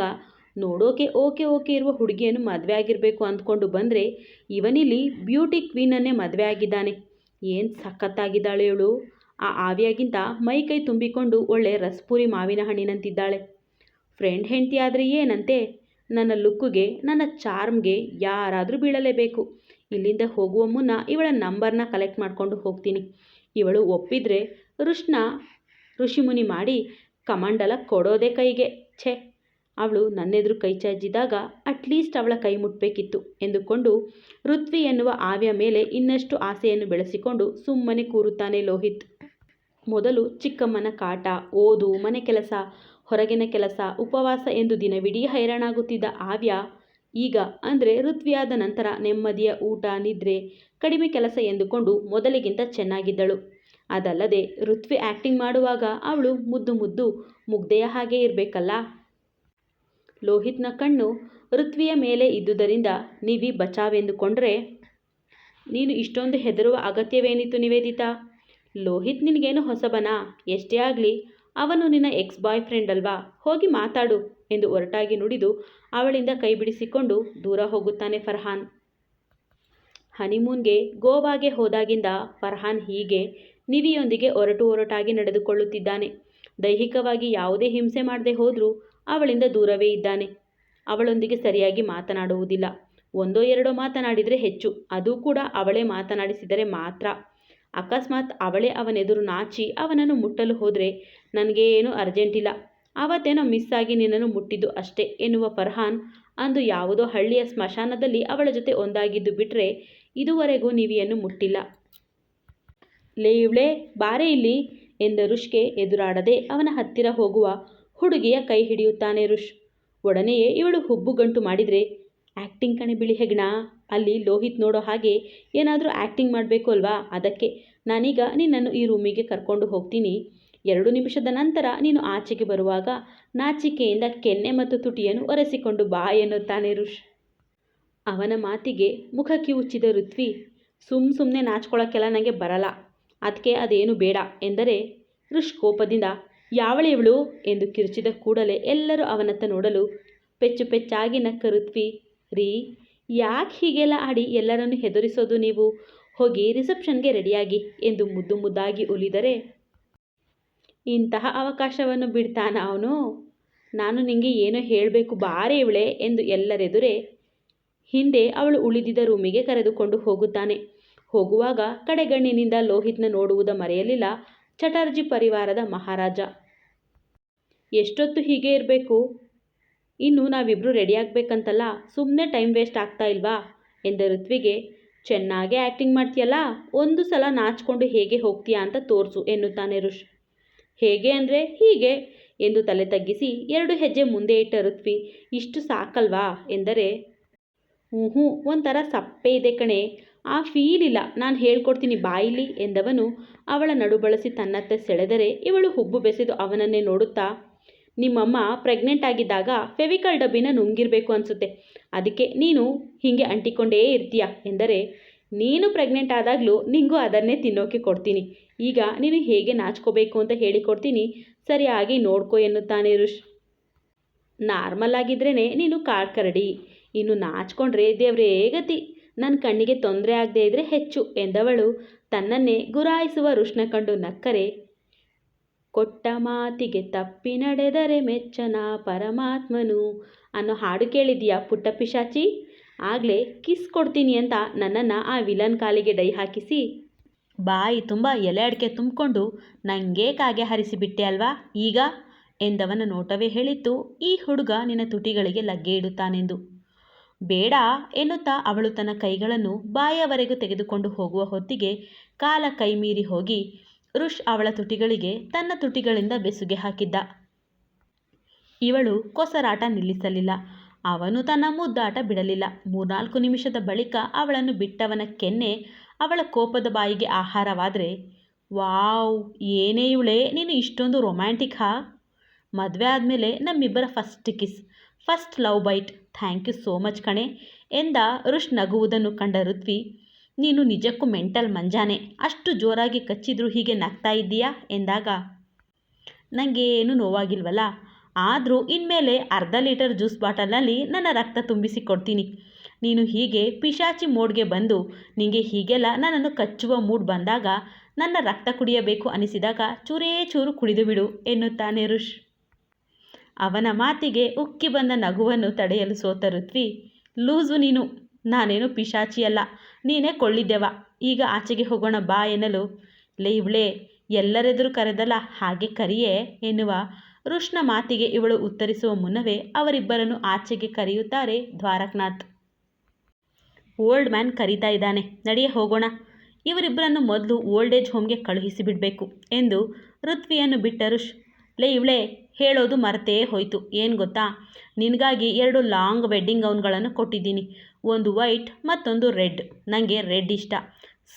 ನೋಡೋಕೆ ಓಕೆ ಓಕೆ ಇರುವ ಹುಡುಗಿಯನ್ನು ಮದುವೆ ಆಗಿರಬೇಕು ಅಂದ್ಕೊಂಡು ಬಂದರೆ ಇವನಿಲ್ಲಿ ಬ್ಯೂಟಿ ಕ್ವೀನನ್ನೇ ಮದುವೆ ಆಗಿದ್ದಾನೆ. ಏನು ಸಖತ್ತಾಗಿದ್ದಾಳೆ ಇವಳು? ಆ ಆವಿಯಾಗಿಂತ ಮೈ ಕೈ ತುಂಬಿಕೊಂಡು ಒಳ್ಳೆ ರಸ್ಪೂರಿ ಮಾವಿನ ಹಣ್ಣಿನಂತಿದ್ದಾಳೆ. ಫ್ರೆಂಡ್ ಹೆಂಡತಿ ಆದರೆ ಏನಂತೆ? ನನ್ನ ಲುಕ್ಗೆ, ನನ್ನ ಚಾರ್ಮ್ಗೆ ಯಾರಾದರೂ ಬೀಳಲೇಬೇಕು. ಇಲ್ಲಿಂದ ಹೋಗುವ ಮುನ್ನ ಇವಳ ನಂಬರ್ನ ಕಲೆಕ್ಟ್ ಮಾಡಿಕೊಂಡು ಹೋಗ್ತೀನಿ. ಇವಳು ಒಪ್ಪಿದರೆ ಋಷ್ಣ ಋಷಿಮುನಿ ಮಾಡಿ ಕಮಂಡಲ ಕೊಡೋದೇ ಕೈಗೆ. ಛೇ! ಅವಳು ನನ್ನೆದುರು ಕೈ ಚಾಚಿದಾಗ ಅಟ್ಲೀಸ್ಟ್ ಅವಳ ಕೈ ಮುಟ್ಟಬೇಕಿತ್ತು ಎಂದುಕೊಂಡು ಋತ್ವಿ ಎನ್ನುವ ಆವ್ಯ ಮೇಲೆ ಇನ್ನಷ್ಟು ಆಸೆಯನ್ನು ಬೆಳೆಸಿಕೊಂಡು ಸುಮ್ಮನೆ ಕೂರುತ್ತಾನೆ ಲೋಹಿತ್. ಮೊದಲು ಚಿಕ್ಕಮ್ಮನ ಕಾಟ, ಓದು, ಮನೆ ಕೆಲಸ, ಹೊರಗಿನ ಕೆಲಸ, ಉಪವಾಸ ಎಂದು ದಿನವಿಡೀ ಹೈರಾಣಾಗುತ್ತಿದ್ದ ಆವ್ಯ ಈಗ ಅಂದರೆ ಋತ್ವಿಯಾದ ನಂತರ ನೆಮ್ಮದಿಯ ಊಟ, ನಿದ್ರೆ, ಕಡಿಮೆ ಕೆಲಸ ಎಂದುಕೊಂಡು ಮೊದಲಿಗಿಂತ ಚೆನ್ನಾಗಿದ್ದಳು. ಅದಲ್ಲದೆ ಋತ್ವಿ ಆ್ಯಕ್ಟಿಂಗ್ ಮಾಡುವಾಗ ಅವಳು ಮುದ್ದು ಮುದ್ದು ಮುಗ್ದೆಯ ಹಾಗೆ ಇರಬೇಕಲ್ಲ? ಲೋಹಿತ್ನ ಕಣ್ಣು ಋತ್ವಿಯ ಮೇಲೆ ಇದ್ದುದರಿಂದ ನಿವಿ ಬಚಾವೆಂದುಕೊಂಡ್ರೆ ನೀನು ಇಷ್ಟೊಂದು ಹೆದರುವ ಅಗತ್ಯವೇನಿತ್ತು ನಿವೇದಿತಾ? ಲೋಹಿತ್ ನಿನಗೇನು ಹೊಸಬನಾ? ಎಷ್ಟೇ ಆಗಲಿ, ಅವನು ನಿನ್ನ ಎಕ್ಸ್ ಬಾಯ್ ಫ್ರೆಂಡ್ ಅಲ್ವಾ ಹೋಗಿ ಮಾತಾಡು ಎಂದು ಒರಟಾಗಿ ನುಡಿದು ಅವಳಿಂದ ಕೈ ಬಿಡಿಸಿಕೊಂಡು ದೂರ ಹೋಗುತ್ತಾನೆ ಫರ್ಹಾನ್. ಹನಿಮೂನ್ಗೆ ಗೋವಾಗೆ ಹೋದಾಗಿಂದ ಫರ್ಹಾನ್ ಹೀಗೆ ನಿವಿಯೊಂದಿಗೆ ಒರಟು ಒರಟಾಗಿ ನಡೆದುಕೊಳ್ಳುತ್ತಿದ್ದಾನೆ. ದೈಹಿಕವಾಗಿ ಯಾವುದೇ ಹಿಂಸೆ ಮಾಡದೆ ಹೋದರೂ ಅವಳಿಂದ ದೂರವೇ ಇದ್ದಾನೆ. ಅವಳೊಂದಿಗೆ ಸರಿಯಾಗಿ ಮಾತನಾಡುವುದಿಲ್ಲ. ಒಂದೋ ಎರಡೋ ಮಾತನಾಡಿದರೆ ಹೆಚ್ಚು. ಅದು ಕೂಡ ಅವಳೇ ಮಾತನಾಡಿಸಿದರೆ ಮಾತ್ರ. ಅಕಸ್ಮಾತ್ ಅವಳೇ ಅವನೆದುರು ನಾಚಿ ಅವನನ್ನು ಮುಟ್ಟಲು ಹೋದರೆ ನನಗೆ ಏನೂ ಅರ್ಜೆಂಟ್ ಇಲ್ಲ. ಆವತ್ತೇನೋ ಮಿಸ್ ಆಗಿ ನಿನ್ನನ್ನು ಮುಟ್ಟಿದ್ದು ಅಷ್ಟೇ ಎನ್ನುವ ಫರ್ಹಾನ್ ಅಂದು ಯಾವುದೋ ಹಳ್ಳಿಯ ಸ್ಮಶಾನದಲ್ಲಿ ಅವಳ ಜೊತೆ ಒಂದಾಗಿದ್ದು ಬಿಟ್ಟರೆ ಇದುವರೆಗೂ ನಿವಿಯನ್ನು ಮುಟ್ಟಿಲ್ಲ. ಲೇ ಇವಳೇ, ಬಾರೆ ಇಲ್ಲಿ ಎಂದ ರುಷ್ಕೆ ಎದುರಾಡದೆ ಅವನ ಹತ್ತಿರ ಹೋಗುವ ಹುಡುಗಿಯ ಕೈ ಹಿಡಿಯುತ್ತಾನೆ ರುಷ್ ಒಡನೆಯೇ ಇವಳು ಹುಬ್ಬುಗಂಟು ಮಾಡಿದರೆ ಆ್ಯಕ್ಟಿಂಗ್ ಕಣೆ ಬಿಳಿ ಹೆಗ್ಣ, ಅಲ್ಲಿ ಲೋಹಿತ್ ನೋಡೋ ಹಾಗೆ ಏನಾದರೂ ಆ್ಯಕ್ಟಿಂಗ್ ಮಾಡಬೇಕು ಅಲ್ವಾ? ಅದಕ್ಕೆ ನಾನೀಗ ನಿನ್ನನ್ನು ಈ ರೂಮಿಗೆ ಕರ್ಕೊಂಡು ಹೋಗ್ತೀನಿ. ಎರಡು ನಿಮಿಷದ ನಂತರ ನೀನು ಆಚೆಗೆ ಬರುವಾಗ ನಾಚಿಕೆಯಿಂದ ಕೆನ್ನೆ ಮತ್ತು ತುಟಿಯನ್ನು ಒರೆಸಿಕೊಂಡು ಬಾ, ಎನ್ನುತ್ತಾನೆ ರುಷ್ ಅವನ ಮಾತಿಗೆ ಮುಖ ಉಚ್ಚಿದ ಋತ್ವಿ, ಸುಮ್ ಸುಮ್ಮನೆ ನಾಚ್ಕೊಳ್ಳೋಕ್ಕೆಲ್ಲ ನನಗೆ ಬರಲ್ಲ. ಅದಕ್ಕೆ ಅದೇನು ಬೇಡ, ಎಂದರೆ ಋಷ್ ಕೋಪದಿಂದ ಯಾವಳೆ ಇವಳು ಎಂದು ಕಿರುಚಿದ ಕೂಡಲೇ ಎಲ್ಲರೂ ಅವನತ್ತ ನೋಡಲು ಪೆಚ್ಚು ಪೆಚ್ಚಾಗಿ ನಕ್ಕ ರೀ, ಯಾಕೆ ಹೀಗೆಲ್ಲ ಆಡಿ ಎಲ್ಲರನ್ನು ಹೆದರಿಸೋದು ನೀವು? ಹೋಗಿ ರಿಸೆಪ್ಷನ್ಗೆ ರೆಡಿಯಾಗಿ ಎಂದು ಮುದ್ದು ಮುದ್ದಾಗಿ ಉಲಿದರೆ ಇಂತಹ ಅವಕಾಶವನ್ನು ಬಿಡ್ತಾನ ಅವನು? ನಾನು ನಿಂಗೆ ಏನೋ ಹೇಳಬೇಕು ಬಾರೆ ಇವಳೆ ಎಂದು ಎಲ್ಲರೆದುರೇ ಹಿಂದೆ ಅವಳು ಉಳಿದಿದ್ದ ರೂಮಿಗೆ ಕರೆದುಕೊಂಡು ಹೋಗುತ್ತಾನೆ. ಹೋಗುವಾಗ ಕಡೆಗಣ್ಣಿನಿಂದ ಲೋಹಿತ್ನ ನೋಡುವುದ ಮರೆಯಲಿಲ್ಲ. ಚಟರ್ಜಿ ಪರಿವಾರದ ಮಹಾರಾಜ. ಎಷ್ಟೊತ್ತು ಹೀಗೆ ಇರಬೇಕು? ಇನ್ನು ನಾವಿಬ್ಬರು ರೆಡಿ ಆಗಬೇಕಂತಲ್ಲ ಸುಮ್ಮನೆ ಟೈಮ್ ವೇಸ್ಟ್ ಆಗ್ತಾ ಇಲ್ವಾ? ಎಂದ ಋತ್ವಿಗೆ, ಚೆನ್ನಾಗೇ ಆ್ಯಕ್ಟಿಂಗ್ ಮಾಡ್ತೀಯಲ್ಲ, ಒಂದು ಸಲ ನಾಚಿಕೊಂಡು ಹೇಗೆ ಹೋಗ್ತೀಯಾ ಅಂತ ತೋರಿಸು ಎನ್ನುತ್ತಾನೆ ಋಷ್. ಹೇಗೆ ಅಂದರೆ ಹೀಗೆ, ಎಂದು ತಲೆ ತಗ್ಗಿಸಿ ಎರಡು ಹೆಜ್ಜೆ ಮುಂದೆ ಇಟ್ಟ ಋತ್ವಿ, ಇಷ್ಟು ಸಾಕಲ್ವಾ? ಎಂದರೆ ಹ್ಞೂ ಒಂಥರ ಸಪ್ಪೆ ಇದೆ ಕಣೆ, ಆ ಫೀಲ್ ಇಲ್ಲ, ನಾನು ಹೇಳ್ಕೊಡ್ತೀನಿ ಬಾಯಿಲಿ, ಎಂದವನು ಅವಳ ನಡು ಬಳಸಿ ತನ್ನತ್ತ ಸೆಳೆದರೆ ಇವಳು ಹುಬ್ಬು ಬೆಸೆದು ಅವನನ್ನೇ ನೋಡುತ್ತಾ ನಿಮ್ಮಮ್ಮ ಪ್ರೆಗ್ನೆಂಟ್ ಆಗಿದ್ದಾಗ ಫೆವಿಕಲ್ ಡಬ್ಬಿನ ನುಂಗಿರಬೇಕು ಅನಿಸುತ್ತೆ. ಅದಕ್ಕೆ ನೀನು ಹೀಗೆ ಅಂಟಿಕೊಂಡೇ ಇರ್ತೀಯ ಎಂದರೆ, ನೀನು ಪ್ರೆಗ್ನೆಂಟ್ ಆದಾಗಲೂ ನಿಂಗೂ ಅದನ್ನೇ ತಿನ್ನೋಕೆ ಕೊಡ್ತೀನಿ. ಈಗ ನೀನು ಹೇಗೆ ನಾಚ್ಕೋಬೇಕು ಅಂತ ಹೇಳಿಕೊಡ್ತೀನಿ. ಸರಿಯಾಗಿ ನೋಡ್ಕೊ ಎನ್ನುತ್ತಾನೆ ಋಷ್. ನಾರ್ಮಲ್ ಆಗಿದ್ರೇ ನೀನು ಕಾಡ್ ಕರಡಿ. ಇನ್ನು ನಾಚ್ಕೊಂಡ್ರೆ ದೇವ್ರೇ ಗತಿ. ನನ್ನ ಕಣ್ಣಿಗೆ ತೊಂದರೆ ಆಗದೆ ಇದ್ದರೆ ಹೆಚ್ಚು ಎಂದವಳು. ತನ್ನನ್ನೇ ಗುರಾಯಿಸುವ ಋಷ್ನ ಕಂಡು ನಕ್ಕರೆ ಕೊಟ್ಟ ಮಾತಿಗೆ ತಪ್ಪಿ ನಡೆದರೆ ಮೆಚ್ಚನ ಪರಮಾತ್ಮನು. ಅನ್ನೋ ಹಾಡು ಕೇಳಿದೀಯಾ ಪುಟ್ಟ ಪಿಶಾಚಿ? ಆಗಲೇ ಕಿಸ್ ಕೊಡ್ತೀನಿ ಅಂತ ನನ್ನನ್ನು ಆ ವಿಲನ್ ಕಾಲಿಗೆ ಡೈ ಹಾಕಿಸಿ. ಬಾಯಿ ತುಂಬ ಎಲೆ ಅಡಿಕೆ ತುಂಬಿಕೊಂಡು ನನಗೆ ಕಾಗೆ ಹರಿಸಿಬಿಟ್ಟೆ ಅಲ್ವಾ? ಈಗ? ಎಂದವನ ನೋಟವೇ ಹೇಳಿತ್ತು. ಈ ಹುಡುಗ ನಿನ್ನ ತುಟಿಗಳಿಗೆ ಲಗ್ಗೆ ಇಡುತ್ತಾನೆಂದು. ಬೇಡ ಎನ್ನುತ್ತಾ ಅವಳು ತನ್ನ ಕೈಗಳನ್ನು ಬಾಯವರೆಗೂ ತೆಗೆದುಕೊಂಡು ಹೋಗುವ ಹೊತ್ತಿಗೆ ಕಾಲ ಕೈಮೀರಿ ಹೋಗಿ ಋಷ್ ಅವಳ ತುಟಿಗಳಿಗೆ ತನ್ನ ತುಟಿಗಳಿಂದ ಬೆಸುಗೆ ಹಾಕಿದ್ದ. ಇವಳು ಕೊಸರಾಟ ನಿಲ್ಲಿಸಲಿಲ್ಲ. ಅವನು ತನ್ನ ಮುದ್ದಾಟ ಬಿಡಲಿಲ್ಲ. ಮೂರ್ನಾಲ್ಕು ನಿಮಿಷದ ಬಳಿಕ ಅವಳನ್ನು ಬಿಟ್ಟವನ ಕೆನ್ನೆ ಅವಳ ಕೋಪದ ಬಾಯಿಗೆ ಆಹಾರವಾದರೆ, ವಾವ್, ಏನೇ ಇವಳೆ, ನೀನು ಇಷ್ಟೊಂದು ರೊಮ್ಯಾಂಟಿಕ್ ಹಾ? ಮದುವೆ ಆದಮೇಲೆ ನಮ್ಮಿಬ್ಬರ first kiss first love bite thank you so much ಕಣೆ, ಎಂದ ರುಷ್ ನಗುವುದನ್ನು ಕಂಡ ಋತ್ವಿ ನೀನು ನಿಜಕ್ಕೂ ಮೆಂಟಲ್ ಮಂಜಾನೆ. ಅಷ್ಟು ಜೋರಾಗಿ ಕಚ್ಚಿದ್ರೂ ಹೀಗೆ ನಗ್ತಾ ಇದ್ದೀಯಾ? ಎಂದಾಗ ನನಗೇನು ನೋವಾಗಿಲ್ವಲ್ಲ. ಆದರೂ ಇನ್ಮೇಲೆ ಅರ್ಧ ಲೀಟರ್ ಜ್ಯೂಸ್ ಬಾಟಲ್ನಲ್ಲಿ ನನ್ನ ರಕ್ತ ತುಂಬಿಸಿ ಕೊಡ್ತೀನಿ ನೀನು ಹೀಗೆ ಪಿಶಾಚಿ ಮೋಡ್ಗೆ ಬಂದು ನಿನಗೆ ಹೀಗೆಲ್ಲ ನನ್ನನ್ನು ಕಚ್ಚುವ ಮೂಡ್ ಬಂದಾಗ, ನನ್ನ ರಕ್ತ ಕುಡಿಯಬೇಕು ಅನಿಸಿದಾಗ ಚೂರೇ ಚೂರು ಕುಡಿದು ಬಿಡು, ಎನ್ನುತ್ತಾನೆ ಋಷ್. ಅವನ ಮಾತಿಗೆ ಉಕ್ಕಿ ಬಂದ ನಗುವನ್ನು ತಡೆಯಲು ಸೋತ ಋತ್ವಿ, ಲೂಸು ನೀನು ನಾನೇನು ಪಿಶಾಚಿಯಲ್ಲ ನೀನೇ ಕೊಳ್ಳಿದ್ದೆವ ಈಗ ಆಚೆಗೆ ಹೋಗೋಣ ಬಾ ಎನ್ನಲು. ಲೇ ಇವಳೇ, ಎಲ್ಲರೆದುರು ಕರೆದಲ್ಲ ಹಾಗೆ ಕರಿಯೇ ಎನ್ನುವ ಋಷ್ನ ಮಾತಿಗೆ ಇವಳು ಉತ್ತರಿಸುವ ಮುನ್ನವೇ ಅವರಿಬ್ಬರನ್ನು ಆಚೆಗೆ ಕರೆಯುತ್ತಾರೆ ದ್ವಾರಕನಾಥ್. ಓಲ್ಡ್ ಮ್ಯಾನ್ ಕರೀತಾ ಇದ್ದಾನೆ. ನಡೆಯೇ ಹೋಗೋಣ. ಇವರಿಬ್ಬರನ್ನು ಮೊದಲು ಓಲ್ಡ್ ಏಜ್ ಹೋಮ್ಗೆ ಕಳುಹಿಸಿಬಿಡಬೇಕು ಎಂದು ಋತ್ವಿಯನ್ನು ಬಿಟ್ಟ ಋಷ್ ಲೇ ಇವಳೇ ಹೇಳೋದು ಮರೆತೇ ಹೋಯಿತು. ಏನು ಗೊತ್ತಾ? ನಿನಗಾಗಿ ಎರಡು ಲಾಂಗ್ ವೆಡ್ಡಿಂಗ್ ಗೌನ್ಗಳನ್ನು ಕೊಟ್ಟಿದ್ದೀನಿ. ಒಂದು ವೈಟ್, ಮತ್ತೊಂದು ರೆಡ್. ನನಗೆ ರೆಡ್ ಇಷ್ಟ.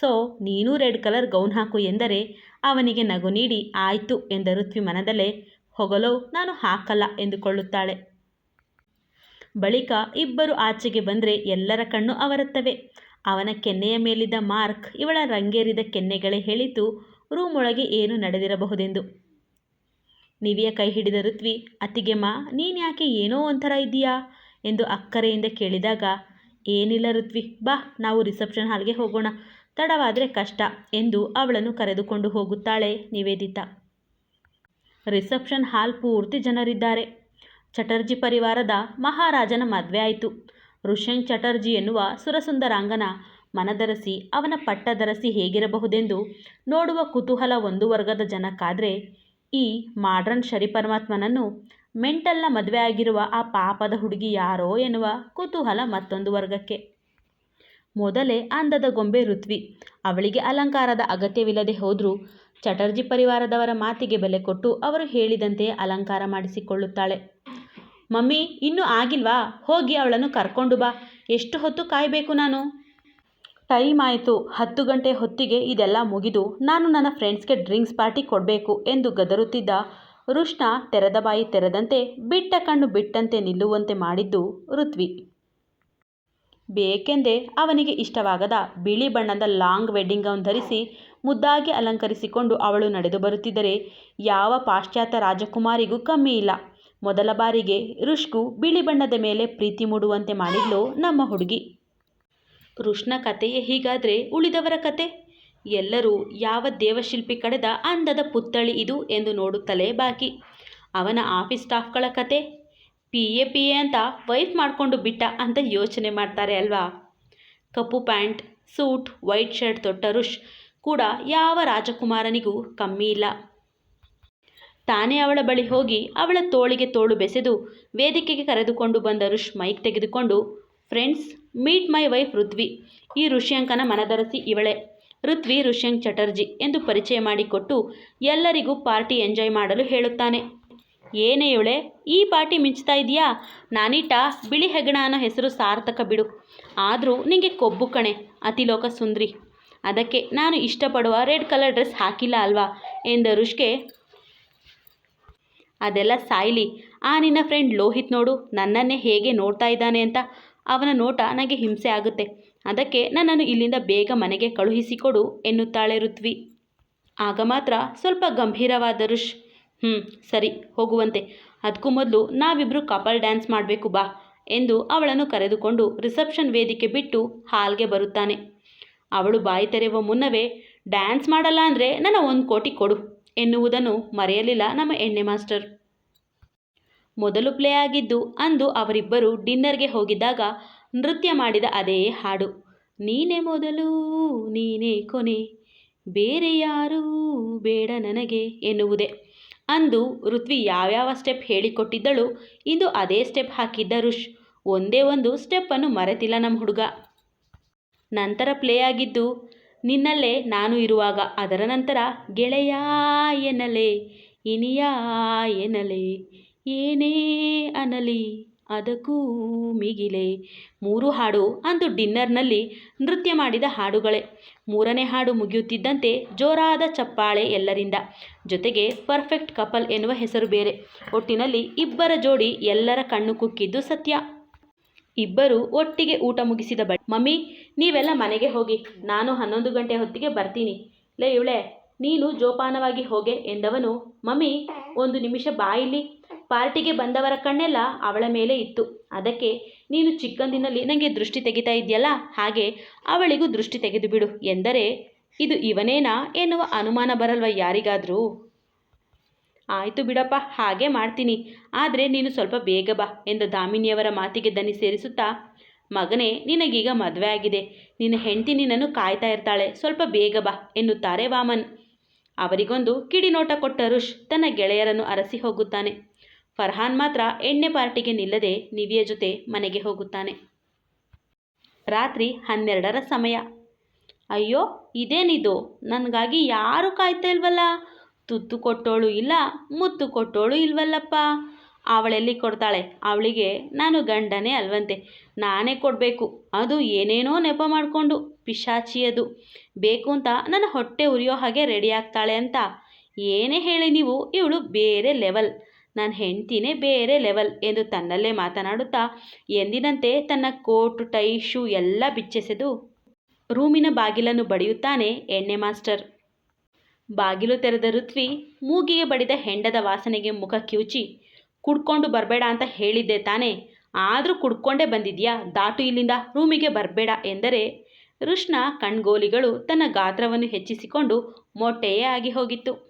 ಸೊ, ನೀನು ರೆಡ್ ಕಲರ್ ಗೌನ್ ಹಾಕು ಎಂದರೆ ಅವನಿಗೆ ನಗು ನೀಡಿ ಆಯಿತು ಎಂದ ಋತ್ವಿ ಮನದಲ್ಲೇ, ಹೊಗಲೋ, ನಾನು ಹಾಕಲ್ಲ ಎಂದುಕೊಳ್ಳುತ್ತಾಳೆ. ಬಳಿಕ ಇಬ್ಬರು ಆಚೆಗೆ ಬಂದರೆ ಎಲ್ಲರ ಕಣ್ಣು ಅವರತ್ತವೆ. ಅವನ ಕೆನ್ನೆಯ ಮೇಲಿದ್ದ ಮಾರ್ಕ್ ಇವಳ ರಂಗೇರಿದ ಕೆನ್ನೆಗಳೇ ಹೇಳಿತು. ರೂಮ್ ಏನು ನಡೆದಿರಬಹುದೆಂದು. ನಿವಿಯ ಕೈ ಹಿಡಿದ ಋತ್ವಿ ಅತ್ತಿಗೆಮ್ಮ ನೀನು ಯಾಕೆ ಏನೋ ಒಂಥರ ಇದ್ದೀಯಾ? ಎಂದು ಅಕ್ಕರೆಯಿಂದ ಕೇಳಿದಾಗ, ಏನಿಲ್ಲ ಋತ್ವಿ, ಬಾ, ನಾವು ರಿಸೆಪ್ಷನ್ ಹಾಲ್ಗೆ ಹೋಗೋಣ, ತಡವಾದರೆ ಕಷ್ಟ ಎಂದು ಅವಳನ್ನು ಕರೆದುಕೊಂಡು ಹೋಗುತ್ತಾಳೆ ನಿವೇದಿತ. ರಿಸೆಪ್ಷನ್ ಹಾಲ್ ಪೂರ್ತಿ ಜನರಿದ್ದಾರೆ. ಚಟರ್ಜಿ ಪರಿವಾರದ ಮಹಾರಾಜನ ಮದುವೆ ಆಯಿತು. ಋಷ್ಯಂಕ್ ಚಟರ್ಜಿ ಎನ್ನುವ ಸುರಸುಂದರಾಂಗನ ಮನದರಸಿ ಅವನ ಪಟ್ಟದರಸಿ ಹೇಗಿರಬಹುದೆಂದು ನೋಡುವ ಕುತೂಹಲ ಒಂದು ವರ್ಗದ ಜನಕ್ಕಾದರೆ ಈ ಮಾಡ್ರನ್ ಶರಿಪರಮಾತ್ಮನನ್ನು ಮೆಂಟಲ್ನ ಮದುವೆ ಆಗಿರುವ ಆ ಪಾಪದ ಹುಡುಗಿ ಯಾರೋ ಎನ್ನುವ ಕುತೂಹಲ ಮತ್ತೊಂದು ವರ್ಗಕ್ಕೆ. ಮೊದಲೇ ಅಂದದ ಗೊಂಬೆ ಋತ್ವಿ. ಅವಳಿಗೆ ಅಲಂಕಾರದ ಅಗತ್ಯವಿಲ್ಲದೆ ಹೋದರೂ ಚಟರ್ಜಿ ಪರಿವಾರದವರ ಮಾತಿಗೆ ಬೆಲೆ ಕೊಟ್ಟು ಅವರು ಹೇಳಿದಂತೆ ಅಲಂಕಾರ ಮಾಡಿಸಿಕೊಳ್ಳುತ್ತಾಳೆ. ಮಮ್ಮಿ, ಇನ್ನೂ ಆಗಿಲ್ವಾ? ಹೋಗಿ ಅವಳನ್ನು ಕರ್ಕೊಂಡು ಬಾ. ಎಷ್ಟು ಹೊತ್ತು ಕಾಯಬೇಕು ನಾನು? ಟೈಮ್ ಆಯಿತು. ಹತ್ತು ಗಂಟೆ ಹೊತ್ತಿಗೆ ಇದೆಲ್ಲ ಮುಗಿದು ನಾನು ನನ್ನ ಫ್ರೆಂಡ್ಸ್ಗೆ ಡ್ರಿಂಕ್ಸ್ ಪಾರ್ಟಿ ಕೊಡಬೇಕು ಎಂದು ಗದರುತ್ತಿದ್ದ ರುಷ್ಣ ತೆರೆದ ಬಾಯಿ ತೆರೆದಂತೆ ಬಿಟ್ಟ ಕಣ್ಣು ಬಿಟ್ಟಂತೆ ನಿಲ್ಲುವಂತೆ ಮಾಡಿದ್ದು ಋತ್ವಿ. ಬೇಕೆಂದೇ ಅವನಿಗೆ ಇಷ್ಟವಾಗದ ಬಿಳಿ ಬಣ್ಣದ ಲಾಂಗ್ ವೆಡ್ಡಿಂಗ್ ಗೌನ್ ಧರಿಸಿ ಮುದ್ದಾಗಿ ಅಲಂಕರಿಸಿಕೊಂಡು ಅವಳು ನಡೆದು ಬರುತ್ತಿದ್ದರೆ ಯಾವ ಪಾಶ್ಚಾತ್ಯ ರಾಜಕುಮಾರಿಗೂ ಕಮ್ಮಿ ಇಲ್ಲ. ಮೊದಲ ಬಾರಿಗೆ ರುಷ್ಕು ಬಿಳಿ ಬಣ್ಣದ ಮೇಲೆ ಪ್ರೀತಿ ಮೂಡುವಂತೆ ಮಾಡಿದ್ಲು ನಮ್ಮ ಹುಡುಗಿ. ಋಷ್ನ ಕಥೆಯೇ ಹೀಗಾದರೆ ಉಳಿದವರ ಕತೆ? ಎಲ್ಲರೂ ಯಾವ ದೇವಶಿಲ್ಪಿ ಕಡೆದ ಅಂದದ ಪುತ್ಥಳಿ ಇದು ಎಂದು ನೋಡುತ್ತಲೇ ಬಾಕಿ. ಅವನ ಆಫೀಸ್ ಸ್ಟಾಫ್ಗಳ ಕತೆ? ಪಿ ಎ ಪಿ ಎ ಅಂತ ವೈಫ್ ಮಾಡಿಕೊಂಡು ಬಿಟ್ಟ ಅಂತ ಯೋಚನೆ ಮಾಡ್ತಾರೆ ಅಲ್ವಾ? ಕಪ್ಪು ಪ್ಯಾಂಟ್, ಸೂಟ್, ವೈಟ್ ಶರ್ಟ್ ತೊಟ್ಟ ರುಷ್ ಕೂಡ ಯಾವ ರಾಜಕುಮಾರನಿಗೂ ಕಮ್ಮಿ ಇಲ್ಲ. ತಾನೇ ಅವಳ ಬಳಿ ಹೋಗಿ ಅವಳ ತೋಳಿಗೆ ತೋಳು ಬೆಸೆದು ವೇದಿಕೆಗೆ ಕರೆದುಕೊಂಡು ಬಂದ ರುಷ್ ಮೈಕ್ ತೆಗೆದುಕೊಂಡು friends meet my wife Ritvi ಈ ಋಷ್ಯಂಕನ ಮನದರಸಿ ಇವಳೆ. ಋತ್ವಿ, ಋಷ್ಯಂಕ್ ಚಟರ್ಜಿ ಎಂದು ಪರಿಚಯ ಮಾಡಿಕೊಟ್ಟು ಎಲ್ಲರಿಗೂ ಪಾರ್ಟಿ ಎಂಜಾಯ್ ಮಾಡಲು ಹೇಳುತ್ತಾನೆ. ಏನೇ ಇವಳೆ, ಈ ಪಾರ್ಟಿ ಮಿಂಚ್ತಾ ಇದೆಯಾ? ನಾನೀಟ ಬಿಳಿ ಹೆಗಣ ಅನ್ನೋ ಹೆಸರು ಸಾರ್ಥಕ ಬಿಡು. ಆದರೂ ನಿಂಗೆ ಕೊಬ್ಬು ಕಣೆ, ಅತಿಲೋಕ ಸುಂದ್ರಿ. ಅದಕ್ಕೆ ನಾನು ಇಷ್ಟಪಡುವ ರೆಡ್ ಕಲರ್ ಡ್ರೆಸ್ ಹಾಕಿಲ್ಲ ಅಲ್ವಾ? ಎಂದ ರುಷ್ಕೆ ಅದೆಲ್ಲ ಸಾಯ್ಲಿ. ಆ ನಿನ್ನ ಫ್ರೆಂಡ್ ಲೋಹಿತ್ ನೋಡು, ನನ್ನನ್ನೇ ಹೇಗೆ ನೋಡ್ತಾ ಇದ್ದಾನೆ ಅಂತ. ಅವನ ನೋಟ ನನಗೆ ಹಿಂಸೆ ಆಗುತ್ತೆ. ಅದಕ್ಕೆ ನನ್ನನ್ನು ಇಲ್ಲಿಂದ ಬೇಗ ಮನೆಗೆ ಕಳುಹಿಸಿಕೊಡು ಎನ್ನುತ್ತಾಳೆ ಋತ್ವಿ. ಆಗ ಮಾತ್ರ ಸ್ವಲ್ಪ ಗಂಭೀರವಾದ ಋಷ್ ಹ್ಞೂ ಸರಿ, ಹೋಗುವಂತೆ. ಅದಕ್ಕೂ ಮೊದಲು ನಾವಿಬ್ಬರು ಕಪಲ್ ಡ್ಯಾನ್ಸ್ ಮಾಡಬೇಕು ಬಾ ಎಂದು ಅವಳನ್ನು ಕರೆದುಕೊಂಡು ರಿಸೆಪ್ಷನ್ ವೇದಿಕೆ ಬಿಟ್ಟು ಹಾಲ್ಗೆ ಬರುತ್ತಾನೆ. ಅವಳು ಬಾಯಿ ತೆರೆಯುವ ಮುನ್ನವೇ, ಡ್ಯಾನ್ಸ್ ಮಾಡಲ್ಲ ಅಂದರೆ ನನ್ನ ಒಂದು ಕೋಟಿ ಕೊಡು ಎನ್ನುವುದನ್ನು ಮರೆಯಲಿಲ್ಲ ನಮ್ಮ ಎಣ್ಣೆ ಮಾಸ್ಟರ್. ಮೊದಲು ಪ್ಲೇ ಆಗಿದ್ದು, ಅಂದು ಅವರಿಬ್ಬರು ಡಿನ್ನರ್ಗೆ ಹೋಗಿದ್ದಾಗ ನೃತ್ಯ ಮಾಡಿದ ಅದೇ ಹಾಡು. ನೀನೇ ಮೊದಲು, ನೀನೇ ಕೊನೆ, ಬೇರೆ ಯಾರೂ ಬೇಡ ನನಗೆ ಎನ್ನುವುದೇ. ಅಂದು ಋತ್ವಿ ಯಾವ್ಯಾವ ಸ್ಟೆಪ್ ಹೇಳಿಕೊಟ್ಟಿದ್ದಳು, ಇಂದು ಅದೇ ಸ್ಟೆಪ್ ಹಾಕಿದ್ದ ಋಷ್. ಒಂದೇ ಒಂದು ಸ್ಟೆಪ್ಪನ್ನು ಮರೆತಿಲ್ಲ ನಮ್ಮ ಹುಡುಗ. ನಂತರ ಪ್ಲೇ ಆಗಿದ್ದು, ನಿನ್ನಲ್ಲೇ ನಾನು ಇರುವಾಗ, ಅದರ ನಂತರ ಗೆಳೆಯ ಎನ್ನಲೆ, ಇನಿಯ ಎನ್ನಲೆ ಏನೇ ಅನಲಿ ಅದಕ್ಕೂ ಮಿಗಿಲೆ. ಮೂರು ಹಾಡು ಅಂದು ಡಿನ್ನರ್ನಲ್ಲಿ ನೃತ್ಯ ಮಾಡಿದ ಹಾಡುಗಳೇ. ಮೂರನೇ ಹಾಡು ಮುಗಿಯುತ್ತಿದ್ದಂತೆ ಜೋರಾದ ಚಪ್ಪಾಳೆ ಎಲ್ಲರಿಂದ. ಜೊತೆಗೆ ಪರ್ಫೆಕ್ಟ್ ಕಪಲ್ ಎನ್ನುವ ಹೆಸರು ಬೇರೆ. ಒಟ್ಟಿನಲ್ಲಿ ಇಬ್ಬರ ಜೋಡಿ ಎಲ್ಲರ ಕಣ್ಣು ಕುಕ್ಕಿದ್ದು ಸತ್ಯ. ಇಬ್ಬರು ಒಟ್ಟಿಗೆ ಊಟ ಮುಗಿಸಿದ ಬಳಿ, ಮಮ್ಮಿ, ನೀವೆಲ್ಲ ಮನೆಗೆ ಹೋಗಿ. ನಾನು ಹನ್ನೊಂದು ಗಂಟೆ ಹೊತ್ತಿಗೆ ಬರ್ತೀನಿ. ಲೇ ಇವಳೆ, ನೀನು ಜೋಪಾನವಾಗಿ ಹೋಗೆ ಎಂದವನು, ಮಮ್ಮಿ, ಒಂದು ನಿಮಿಷ ಬಾಯಿಲಿ ಪಾರ್ಟಿಗೆ ಬಂದವರ ಕಣ್ಣೆಲ್ಲ ಅವಳ ಮೇಲೆ ಇತ್ತು. ಅದಕ್ಕೆ, ನೀನು ಚಿಕ್ಕಂದಿನಲ್ಲಿ ನನಗೆ ದೃಷ್ಟಿ ತೆಗಿತಾ ಇದೆಯಲ್ಲ ಹಾಗೆ ಅವಳಿಗೂ ದೃಷ್ಟಿ ತೆಗೆದು ಬಿಡು ಎಂದರೆ, ಇದು ಇವನೇನಾ ಎನ್ನುವ ಅನುಮಾನ ಬರಲ್ವ ಯಾರಿಗಾದರೂ? ಆಯಿತು ಬಿಡಪ್ಪ, ಹಾಗೆ ಮಾಡ್ತೀನಿ. ಆದರೆ ನೀನು ಸ್ವಲ್ಪ ಬೇಗ ಬಾ ಎಂದ ದಾಮಿನಿಯವರ ಮಾತಿಗೆ ದನಿ ಸೇರಿಸುತ್ತಾ, ಮಗನೇ, ನಿನಗೀಗ ಮದುವೆ ಆಗಿದೆ. ನಿನ್ನ ಹೆಂಡತಿ ನಿನ್ನನ್ನು ಕಾಯ್ತಾ ಇರ್ತಾಳೆ. ಸ್ವಲ್ಪ ಬೇಗ ಬಾ ಎನ್ನುತ್ತಾರೆ ವಾಮನ್. ಅವರಿಗೊಂದು ಕಿಡಿನೋಟ ಕೊಟ್ಟ ರುಷ್ ತನ್ನ ಗೆಳೆಯರನ್ನು ಅರಸಿ ಹೋಗುತ್ತಾನೆ. ಫರ್ಹಾನ್ ಮಾತ್ರ ಎಣ್ಣೆ ಪಾರ್ಟಿಗೆ ನಿಲ್ಲದೆ ನಿವಿಯ ಜೊತೆ ಮನೆಗೆ ಹೋಗುತ್ತಾನೆ. ರಾತ್ರಿ ಹನ್ನೆರಡರ ಸಮಯ. ಅಯ್ಯೋ, ಇದೇನಿದು? ನನಗಾಗಿ ಯಾರೂ ಕಾಯ್ತಾ ಇಲ್ವಲ್ಲ? ತುತ್ತು ಕೊಟ್ಟೋಳು ಇಲ್ಲ, ಮುತ್ತು ಕೊಟ್ಟೋಳು ಇಲ್ವಲ್ಲಪ್ಪ? ಅವಳೆಲ್ಲಿ ಕೊಡ್ತಾಳೆ? ಅವಳಿಗೆ ನಾನು ಗಂಡನೇ ಅಲ್ವಂತೆ. ನಾನೇ ಕೊಡಬೇಕು. ಅದು ಏನೇನೋ ನೆಪ ಮಾಡಿಕೊಂಡು ಪಿಶಾಚಿಯದು. ಬೇಕು ಅಂತ ನನ್ನ ಹೊಟ್ಟೆ ಉರಿಯೋ ಹಾಗೆ ರೆಡಿ ಆಗ್ತಾಳೆ ಅಂತ. ಏನೇ ಹೇಳಿ ನೀವು, ಇವಳು ಬೇರೆ ಲೆವೆಲ್. ನನ್ನ ಹೆಂಡ್ತಿನೇ ಬೇರೆ ಲೆವೆಲ್ ಎಂದು ತನ್ನಲ್ಲೇ ಮಾತನಾಡುತ್ತಾ, ಎಂದಿನಂತೆ ತನ್ನ ಕೋಟ್, ಟೈ, ಶೂ ಎಲ್ಲ ಬಿಚ್ಚೆಸೆದು ರೂಮಿನ ಬಾಗಿಲನ್ನು ಬಡಿಯುತ್ತಾನೆ, ಎಣ್ಣೆ ಮಾಸ್ಟರ್. ಬಾಗಿಲು ತೆರೆದ ಋತ್ವಿ ಮೂಗಿಗೆ ಬಡಿದ ಹೆಂಡದ ವಾಸನೆಗೆ ಮುಖ ಕಿವುಚಿ, ಕುಡ್ಕೊಂಡು ಬರಬೇಡ ಅಂತ ಹೇಳಿದ್ದೆ ತಾನೆ, ಆದರೂ ಕುಡ್ಕೊಂಡೇ ಬಂದಿದ್ಯಾ, ದಾಟು ಇಲ್ಲಿಂದ, ರೂಮಿಗೆ ಬರಬೇಡ ಎಂದರೆ ಋಷ್ಣ ಕಣ್ಗೋಲಿಗಳು ತನ್ನ ಗಾತ್ರವನ್ನು ಹೆಚ್ಚಿಸಿಕೊಂಡು ಮೊಟ್ಟೆಯೇ ಆಗಿ ಹೋಗಿತ್ತು.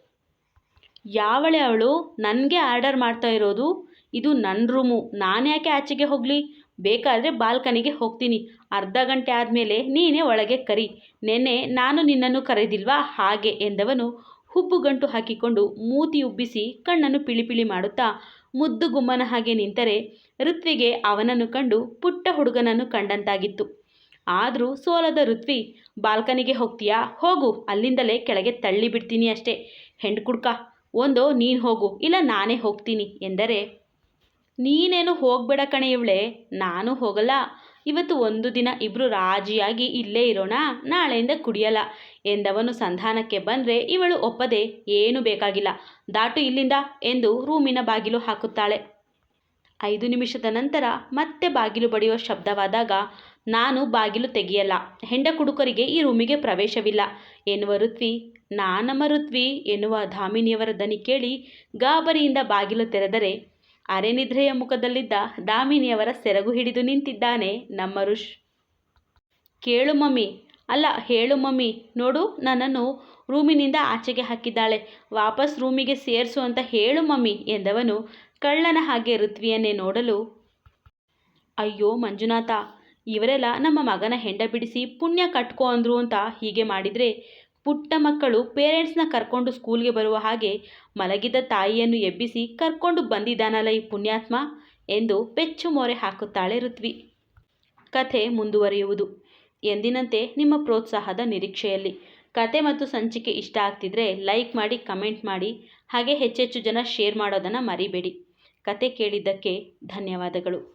ಯಾವಳೆ ಅವಳು? ನನಗೆ ಆರ್ಡರ್ ಮಾಡ್ತಾ ಇರೋದು? ಇದು ನನ್ನ ರೂಮು. ನಾನು ಯಾಕೆ ಆಚೆಗೆ ಹೋಗಲಿ? ಬೇಕಾದರೆ ಬಾಲ್ಕನಿಗೆ ಹೋಗ್ತೀನಿ. ಅರ್ಧ ಗಂಟೆ ಆದಮೇಲೆ ನೀನೇ ಒಳಗೆ ಕರಿ. ನೆನ್ನೆ ನಾನು ನಿನ್ನನ್ನು ಕರೆದಿಲ್ವಾ? ಹಾಗೆ ಎಂದವನು ಹುಬ್ಬುಗಂಟು ಹಾಕಿಕೊಂಡು ಮೂತಿ ಉಬ್ಬಿಸಿ ಕಣ್ಣನ್ನು ಪಿಳಿಪಿಳಿ ಮಾಡುತ್ತಾ ಮುದ್ದು ಗುಮ್ಮನ ಹಾಗೆ ನಿಂತರೆ ಋತ್ವಿಗೆ ಅವನನ್ನು ಕಂಡು ಪುಟ್ಟ ಹುಡುಗನನ್ನು ಕಂಡಂತಾಗಿತ್ತು. ಆದರೂ ಸೋಲದ ಋತ್ವಿ, ಬಾಲ್ಕನಿಗೆ ಹೋಗ್ತೀಯಾ? ಹೋಗು. ಅಲ್ಲಿಂದಲೇ ಕೆಳಗೆ ತಳ್ಳಿ ಬಿಡ್ತೀನಿ ಅಷ್ಟೇ. ಹೆಂಡು ಕುಡ್ಕ ಒಂದೋ, ನೀನು ಹೋಗು, ಇಲ್ಲ ನಾನೇ ಹೋಗ್ತೀನಿ ಎಂದರೆ, ನೀನೇನು ಹೋಗಬೇಡ ಕಣೆ ಇವಳೆ ನಾನು ಹೋಗಲ್ಲ. ಇವತ್ತು ಒಂದು ದಿನ ಇಬ್ಬರು ರಾಜಿಯಾಗಿ ಇಲ್ಲೇ ಇರೋಣ, ನಾಳೆಯಿಂದ ಕುಡಿಯಲ್ಲ ಎಂದವನು ಸಂಧಾನಕ್ಕೆ ಬಂದರೆ ಇವಳು ಒಪ್ಪದೆ, ಏನು ಬೇಕಾಗಿಲ್ಲ, ದಾಟು ಇಲ್ಲಿಂದ ಎಂದು ರೂಮಿನ ಬಾಗಿಲು ಹಾಕುತ್ತಾಳೆ. ಐದು ನಿಮಿಷದ ನಂತರ ಮತ್ತೆ ಬಾಗಿಲು ಬಡಿಯುವ ಶಬ್ದವಾದಾಗ, ನಾನು ಬಾಗಿಲು ತೆಗೆಯಲ್ಲ ಹೆಂಡ ಕುಡುಕರಿಗೆ ಈ ರೂಮಿಗೆ ಪ್ರವೇಶವಿಲ್ಲ ಎನ್ನುವ ಋತ್ವಿ ನಾನಮ್ಮ ಋತ್ವಿ ಎನ್ನುವ ದಾಮಿನಿಯವರ ದನಿ ಕೇಳಿ ಗಾಬರಿಯಿಂದ ಬಾಗಿಲು ತೆರೆದರೆ ಅರೆನಿದ್ರೆಯ ಮುಖದಲ್ಲಿದ್ದ ದಾಮಿನಿಯವರ ಸೆರಗು ಹಿಡಿದು ನಿಂತಿದ್ದಾನೆ ನಮ್ಮ ಋಷ್ ಕೇಳು ಮಮ್ಮಿ. ಅಲ್ಲ, ಹೇಳು ಮಮ್ಮಿ. ನೋಡು, ನನ್ನನ್ನು ರೂಮಿನಿಂದ ಆಚೆಗೆ ಹಾಕಿದ್ದಾಳೆ. ವಾಪಸ್ ರೂಮಿಗೆ ಸೇರಿಸು ಅಂತ ಹೇಳು ಮಮ್ಮಿ ಎಂದವನು ಕಳ್ಳನ ಹಾಗೆ ಋತ್ವಿಯನ್ನೇ ನೋಡಲು. ಅಯ್ಯೋ ಮಂಜುನಾಥ, ಇವರೆಲ್ಲ ನಮ್ಮ ಮಗನ ಹೆಂಡ ಬಿಡಿಸಿ ಪುಣ್ಯ ಕಟ್ಕೋ ಅಂದ್ರು ಅಂತ ಹೀಗೆ ಮಾಡಿದರೆ ಪುಟ್ಟ ಮಕ್ಕಳು ಪೇರೆಂಟ್ಸ್ನ ಕರ್ಕೊಂಡು ಸ್ಕೂಲ್ಗೆ ಬರುವ ಹಾಗೆ ಮಲಗಿದ ತಾಯಿಯನ್ನು ಎಬ್ಬಿಸಿ ಕರ್ಕೊಂಡು ಬಂದಿದ್ದಾನಲ್ಲ ಈ ಪುಣ್ಯಾತ್ಮ ಎಂದು ಪೆಚ್ಚು ಮೊರೆ ಹಾಕುತ್ತಾಳೆ ಋತ್ವಿ. ಕಥೆ ಮುಂದುವರಿಯುವುದು. ಎಂದಿನಂತೆ ನಿಮ್ಮ ಪ್ರೋತ್ಸಾಹದ ನಿರೀಕ್ಷೆಯಲ್ಲಿ. ಕತೆ ಮತ್ತು ಸಂಚಿಕೆ ಇಷ್ಟ ಆಗ್ತಿದ್ರೆ ಲೈಕ್ ಮಾಡಿ, ಕಮೆಂಟ್ ಮಾಡಿ, ಹಾಗೆ ಹೆಚ್ಚೆಚ್ಚು ಜನ ಶೇರ್ ಮಾಡೋದನ್ನು ಮರಿಬೇಡಿ. ಕತೆ ಕೇಳಿದ್ದಕ್ಕೆ ಧನ್ಯವಾದಗಳು.